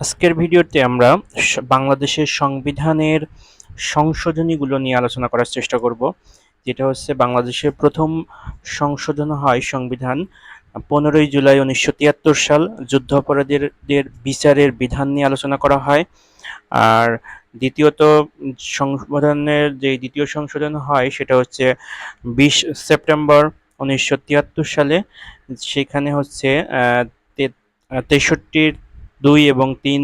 আজকের ভিডিওতে আমরা বাংলাদেশের সংবিধানের সংশোধনীগুলো নিয়ে আলোচনা করার চেষ্টা করব যেটা হচ্ছে বাংলাদেশের প্রথম সংশোধন হয় সংবিধান পনেরোই জুলাই উনিশশো তিয়াত্তর সাল যুদ্ধাপরাধীদের বিচারের বিধান নিয়ে আলোচনা করা হয়। আর দ্বিতীয়ত উম, সংবিধানের যে দ্বিতীয় সংশোধন হয় সেটা হচ্ছে বিশ সেপ্টেম্বর উনিশশো তিয়াত্তর সালে সেখানে হচ্ছে তেষট্টির দুই এবং তিন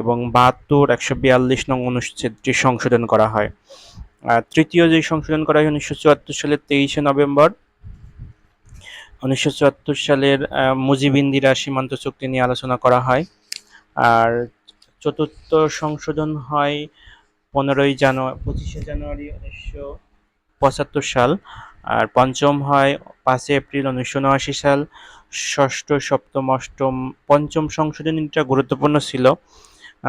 এবং বাহাত্তর একশো বিয়াল্লিশ নং অনুচ্ছেদটি সংশোধন করা হয়। তৃতীয় যে সংশোধন করা হয় উনিশশো চুয়াত্তর সালের তেইশে নভেম্বর। উনিশশো চুয়াত্তর সালের আহ, মুজিব ইন্দিরা সীমান্ত চুক্তি নিয়ে আলোচনা করা হয়। আর চতুর্থ সংশোধন হয় পনেরোই জানুয়ারি পঁচিশে জানুয়ারি উনিশশো পঁচাত্তর সাল। আর পঞ্চম হয় পাঁচই এপ্রিল উনিশশো উনআশি সাল, ষষ্ঠ, সপ্তম, অষ্টম, পঞ্চম সংশোধনীটা গুরুত্বপূর্ণ ছিল।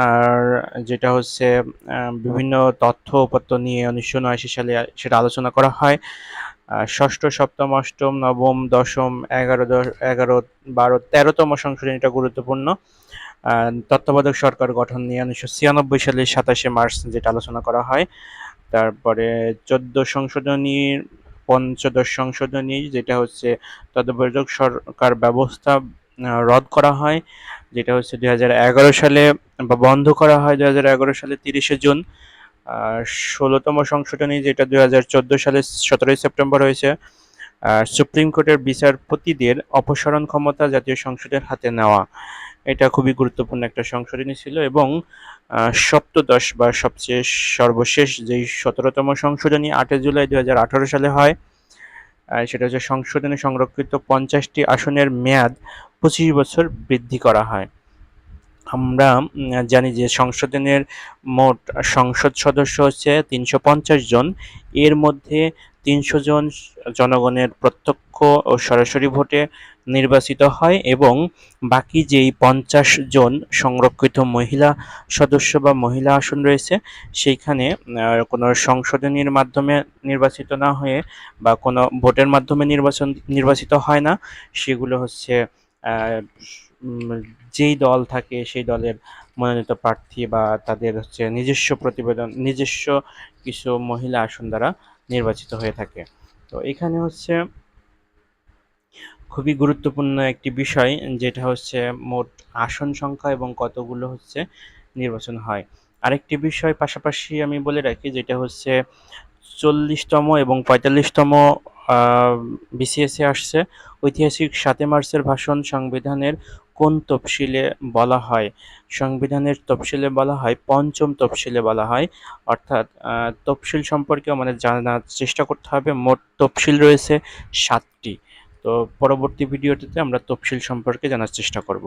আর যেটা হচ্ছে বিভিন্ন তথ্য উপাত্ত নিয়ে উনিশশো উনআশি সালে সেটা আলোচনা করা হয়। ষষ্ঠ, সপ্তম, অষ্টম, নবম, দশম, এগারো, দশ, এগারো, বারো, তেরোতম সংশোধনীটা গুরুত্বপূর্ণ। তত্ত্বাবধায়ক সরকার গঠন নিয়ে উনিশশো ছিয়ানব্বই সালের সাতাশে মার্চ যেটা আলোচনা করা হয়। তারপরে চোদ্দ সংশোধনীর পঞ্চদশ সংশোধনী যেটা হচ্ছে তত্ত্বাবধায়ক সরকার ব্যবস্থা রদ করা হয়, যেটা হচ্ছে দুই হাজার এগারো সালে বা বন্ধ করা হয় দুই হাজার এগারো সালে তিরিশে জুন। আর ষোলোতম সংশোধনী, যেটা দুই হাজার চোদ্দ সালে সতেরোই সেপ্টেম্বর হয়েছে সুপ্রিম কোর্টের বিচারপতিদের অপসারণ ক্ষমতা জাতীয় সংসদের হাতে নেওয়া। এটা খুবই গুরুত্বপূর্ণ একটা সংশোধনী ছিল এবং সপ্তদশ বা সবচেয়ে সর্বশেষ যেই সতেরোতম সংশোধনী আটই জুলাই দু হাজার আঠারো সালে হয় সেটা হচ্ছে সংশোধনে সংরক্ষিত পঞ্চাশটি আসনের মেয়াদ পঁচিশ বছর বৃদ্ধি করা হয়। আমরা জানি যে সংশোধনের মোট সংসদ সদস্য হচ্ছে তিনশো পঞ্চাশ জন। এর মধ্যে তিনশো জন জনগণের প্রত্যক্ষ ও সরাসরি ভোটে নির্বাচিত হয় এবং বাকি যেই পঞ্চাশ জন সংরক্ষিত মহিলা সদস্য বা মহিলা আসন রয়েছে, সেইখানে কোনো সংশোধনীর মাধ্যমে নির্বাচিত না হয়ে বা কোনো ভোটের মাধ্যমে নির্বাচন, নির্বাচিত হয় না। সেগুলো হচ্ছে যেই দল থাকে সেই দলের মনোনীত প্রার্থী বা তাদের হচ্ছে নিজস্ব প্রতিবেদন, নিজস্ব কিছু মহিলা আসন দ্বারা নির্বাচিত হয়ে থাকে। তো এখানে হচ্ছে খুবই গুরুত্বপূর্ণ একটি বিষয়, যেটা হচ্ছে মোট আসন সংখ্যা এবং কতগুলো হচ্ছে নির্বাচন হয়। আরেকটি বিষয় পাশাপাশি আমি বলে রাখি, যেটা হচ্ছে চল্লিশতম এবং পঁয়তাল্লিশতম বিসিএসে আসছে। ঐতিহাসিক সাতে মার্চের ভাষণ সংবিধানের কোন তফসিলে বলা হয়? সংবিধানের তফসিলে বলা হয়, পঞ্চম তফসিলে বলা হয়। অর্থাৎ তফসিল সম্পর্কে আমাদের জানার চেষ্টা করতে হবে। মোট তফসিল রয়েছে সাতটি। তো পরবর্তী ভিডিওটিতে আমরা তফসিল সম্পর্কে জানার চেষ্টা করব।